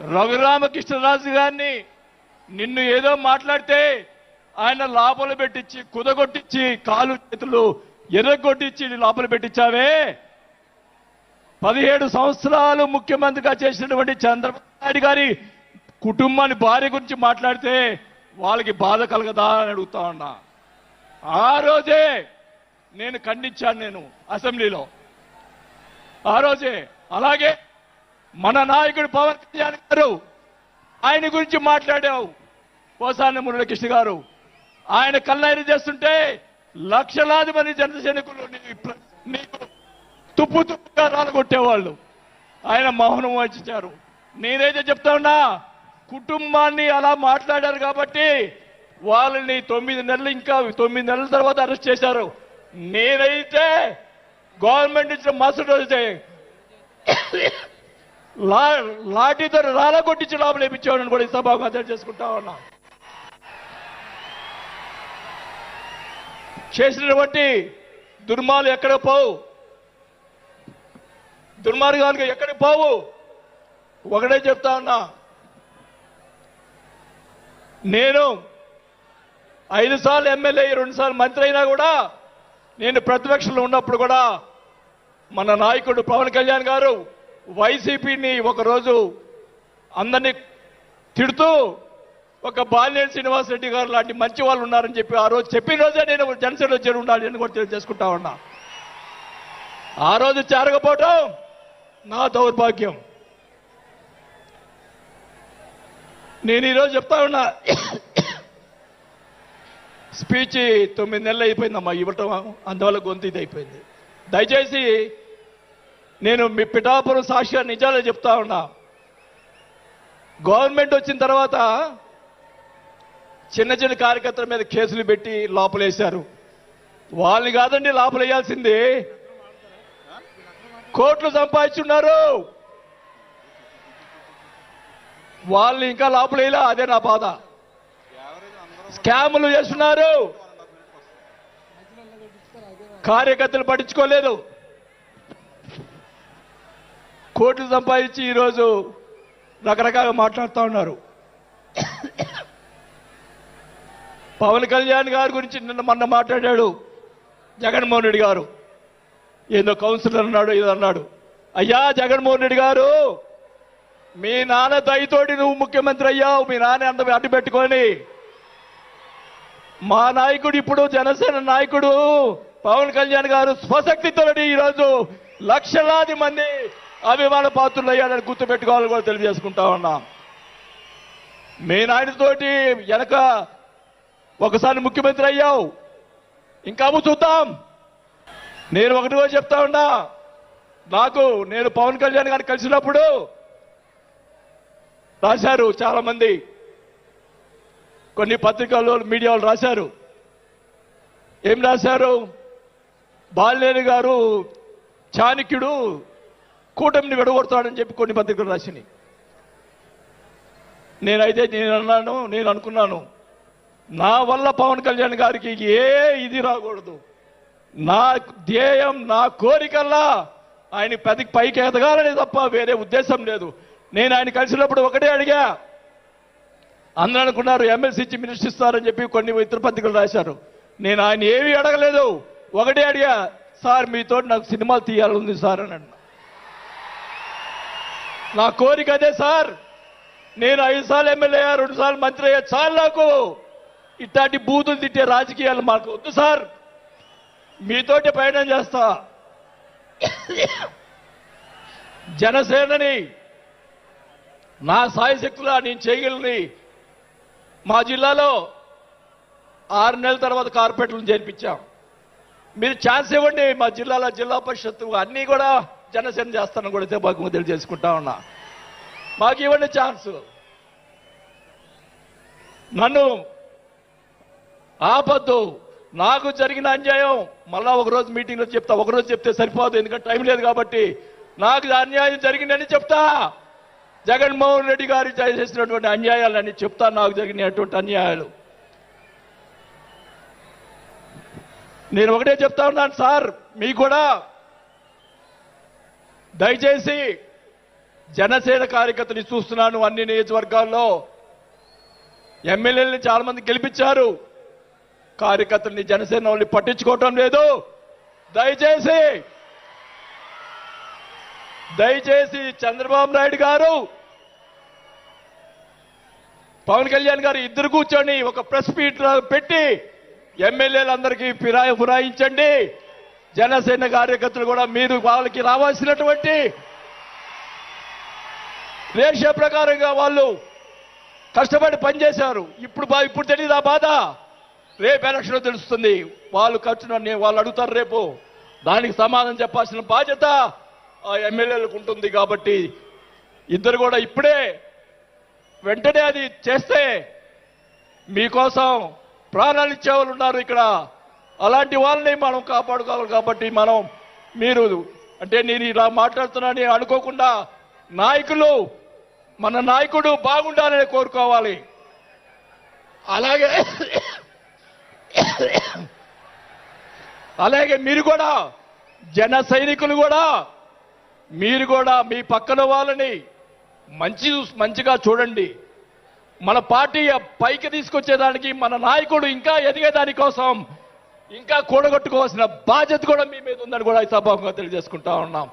రఘురామకృష్ణరాజు గారిని నిన్ను ఏదో మాట్లాడితే ఆయన లోపల పెట్టించి కుదగొట్టించి కాలు చేతులు ఎర్రగొట్టించి లోపల పెట్టించావే పదిహేడు సంవత్సరాలు ముఖ్యమంత్రిగా చేసినటువంటి చంద్రబాబు నాయుడు గారి కుటుంబాన్ని భార్య గురించి మాట్లాడితే వాళ్ళకి బాధ కలగదా అని అడుగుతా ఉన్నా. ఆ రోజే నేను ఖండించాను నేను అసెంబ్లీలో. ఆ రోజే. అలాగే మన నాయకుడు పవన్ కళ్యాణ్ గారు ఆయన గురించి మాట్లాడావు. పోసాని మురళకృష్ణ గారు. ఆయన కల్లైన చేస్తుంటే లక్షలాది మంది జన సైనికులు నీ నీకు తుప్పు తుప్పుగా రాలగొట్టేవాళ్ళు. ఆయన మౌనం వహించారు. నేనైతే చెప్తా ఉన్నా కుటుంబాన్ని అలా మాట్లాడారు కాబట్టి వాళ్ళని తొమ్మిది నెలలు ఇంకా తొమ్మిది నెలల తర్వాత అరెస్ట్ చేశారు. నేనైతే గవర్నమెంట్ ఇచ్చిన మరుసటి రోజు లా లాఠీతో రాలగొట్టించి లోపల వేపించేవాడిని కూడా ఈ సభకు చేసుకుంటా ఉన్నా. చేసినటువంటి దుర్మాలు ఎక్కడ పోవు? దుర్మార్గాలు ఎక్కడికి పోవు? ఒకటే చెప్తా ఉన్నా. నేను ఐదు సార్లు ఎమ్మెల్యే రెండు సార్లు మంత్రి అయినా కూడా నేను ప్రతిపక్షంలో ఉన్నప్పుడు కూడా మన నాయకుడు పవన్ కళ్యాణ్ గారు వైసీపీని ఒకరోజు అందరినీ తిడుతూ ఒక బాల్యం శ్రీనివాస్ రెడ్డి గారు లాంటి మంచి వాళ్ళు ఉన్నారని చెప్పి ఆ రోజు చెప్పిన రోజే నేను జనసేనలో చేరి ఉండాలి అని కూడా తెలియజేసుకుంటా ఉన్నా. ఆ రోజు చేరకపోవటం నా దౌర్భాగ్యం. నేను ఈరోజు చెప్తా ఉన్నా స్పీచ్ తొమ్మిది నెలలు అయిపోయిందమ్మా ఇవ్వటం అందువల్ల గొంతు ఇది అయిపోయింది. దయచేసి నేను మీ పిఠాపురం సాక్షిగా నిజాలే చెప్తా ఉన్నా. గవర్నమెంట్ వచ్చిన తర్వాత చిన్న చిన్న కార్యకర్తల మీద కేసులు పెట్టి లోపలేశారు. వాళ్ళని కాదండి లోపలేయాల్సింది. కోట్లు సంపాదించున్నారు. వాళ్ళని ఇంకా లోపలేలా అదే నా బాధ. స్కాములు చేస్తున్నారు. కార్యకర్తలు పట్టించుకోలేదు. కోట్లు సంపాదించి ఈరోజు రకరకాలుగా మాట్లాడుతూ ఉన్నారు. పవన్ కళ్యాణ్ గారి గురించి నిన్న మొన్న మాట్లాడాడు జగన్మోహన్ రెడ్డి గారు. ఏదో కౌన్సిలర్ అన్నాడు ఏదో అన్నాడు. అయ్యా జగన్మోహన్ రెడ్డి గారు మీ నాన్న దయతోటి నువ్వు ముఖ్యమంత్రి అయ్యావు మీ నాన్న అంత అడ్డు పెట్టుకొని. మా నాయకుడు ఇప్పుడు జనసేన నాయకుడు. పవన్ కళ్యాణ్ గారు స్వశక్తితోటి ఈరోజు లక్షలాది మంది అభిమాన పాత్రులు అయ్యాడని గుర్తుపెట్టుకోవాలని కూడా తెలియజేసుకుంటా ఉన్నా. మీ నాయనతోటి వెనక ఒకసారి ముఖ్యమంత్రి అయ్యావు. ఇంకా చూద్దాం. నేను ఒకటి కూడా చెప్తా ఉన్నా. నాకు నేను పవన్ కళ్యాణ్ గారిని కలిసినప్పుడు రాశారు చాలా మంది కొన్ని పత్రికల్లో మీడియా వాళ్ళు రాశారు. ఏం రాశారు? బాలినేని గారు చాణక్యుడు కూటమిని విడగొడతాడని చెప్పి కొన్ని పత్రికలు రాసినాయి. నేనైతే నేను అన్నాను నేను అనుకున్నాను నా వల్ల పవన్ కళ్యాణ్ గారికి ఏ ఇది రాకూడదు. నా ధ్యేయం నా కోరికల్లా ఆయన పది పైకి ఎదగాలని తప్ప వేరే ఉద్దేశం లేదు. నేను ఆయన కలిసినప్పుడు ఒకటే అడిగా అందరూ అనుకున్నారు ఎమ్మెల్సీ ఇచ్చి మినిస్టర్ ఇస్తారని చెప్పి కొన్ని ఇతర పత్రికలు రాశారు. నేను ఆయన ఏమీ అడగలేదు. ఒకటే అడిగా సార్ మీతో నాకు సినిమాలు తీయాలని ఉంది సార్ అని అన్నా. నా కోరిక అదే సార్. నేను ఐదు సార్లు ఎమ్మెల్యే అయ్యా రెండు సార్లు మంత్రి అయ్యా. చాలు నాకు. ఇట్లాంటి బూతులు తిట్టే రాజకీయాలు మాకు వద్దు సార్. మీతోటి ప్రయాణం చేస్తా. జనసేనని నా సాయశక్తులా నేను చేయగలని మా జిల్లాలో ఆరు నెలల తర్వాత కార్పొరేట్లను చేర్పించాం. మీరు ఛాన్స్ ఇవ్వండి మా జిల్లాలో జిల్లా పరిషత్తు అన్నీ కూడా జనసేన చేస్తాను కూడా భాగంగా తెలియజేసుకుంటా ఉన్నా. మాకు ఇవ్వండి ఛాన్స్. నన్ను ఆపద్దు. నాకు జరిగిన అన్యాయం మళ్ళా ఒక రోజు మీటింగ్లో చెప్తా. ఒక రోజు చెప్తే సరిపోదు ఎందుకంటే టైం లేదు కాబట్టి. నాకు అన్యాయం జరిగిందని చెప్తా. జగన్మోహన్ రెడ్డి గారు చేసినటువంటి అన్యాయాలని చెప్తా. నాకు జరిగినటువంటి అన్యాయాలు. నేను ఒకటే చెప్తా ఉన్నాను సార్. మీకు కూడా దయచేసి జనసేన కార్యకర్తని చూస్తున్నాను అన్ని నియోజకవర్గాల్లో. ఎమ్మెల్యేలని చాలా మంది గెలిపించారు. కార్యకర్తల్ని జనసేన వాళ్ళని పట్టించుకోవటం లేదు. దయచేసి దయచేసి చంద్రబాబు నాయుడు గారు పవన్ కళ్యాణ్ గారు ఇద్దరు కూర్చొని ఒక ప్రెస్ మీట్ పెట్టి ఎమ్మెల్యేలందరికీ ఫిరాయి ఫిరాయించండి. జనసేన కార్యకర్తలు కూడా మీరు వాళ్ళకి రావాల్సినటువంటి రేష ప్రకారంగా వాళ్ళు కష్టపడి పనిచేశారు. ఇప్పుడు ఇప్పుడు తెలియదు ఆ బాధ? రేపు ఎలక్షన్ తెలుస్తుంది. వాళ్ళు ఖర్చున వాళ్ళు అడుగుతారు రేపు. దానికి సమాధానం చెప్పాల్సిన బాధ్యత ఆ ఎమ్మెల్యేలకు ఉంటుంది కాబట్టి ఇద్దరు కూడా ఇప్పుడే వెంటనే అది చేస్తే మీకోసం ప్రాణాలు ఇచ్చేవాళ్ళు ఉన్నారు ఇక్కడ. అలాంటి వాళ్ళని మనం కాపాడుకోవాలి కాబట్టి మనం మీరు అంటే నేను ఇలా మాట్లాడుతున్నానని అనుకోకుండా నాయకులు మన నాయకుడు బాగుండాలని కోరుకోవాలి. అలాగే అలాగే మీరు కూడా జన సైనికులు కూడా మీరు కూడా మీ పక్కన వాళ్ళని మంచి మంచిగా చూడండి. మన పార్టీ పైకి తీసుకొచ్చేదానికి మన నాయకుడు ఇంకా ఎదిగేదాని కోసం ఇంకా కూడగొట్టుకోవాల్సిన బాధ్యత కూడా మీ మీద ఉందని కూడా ఈ సభాముఖంగా తెలియజేసుకుంటా ఉన్నాం.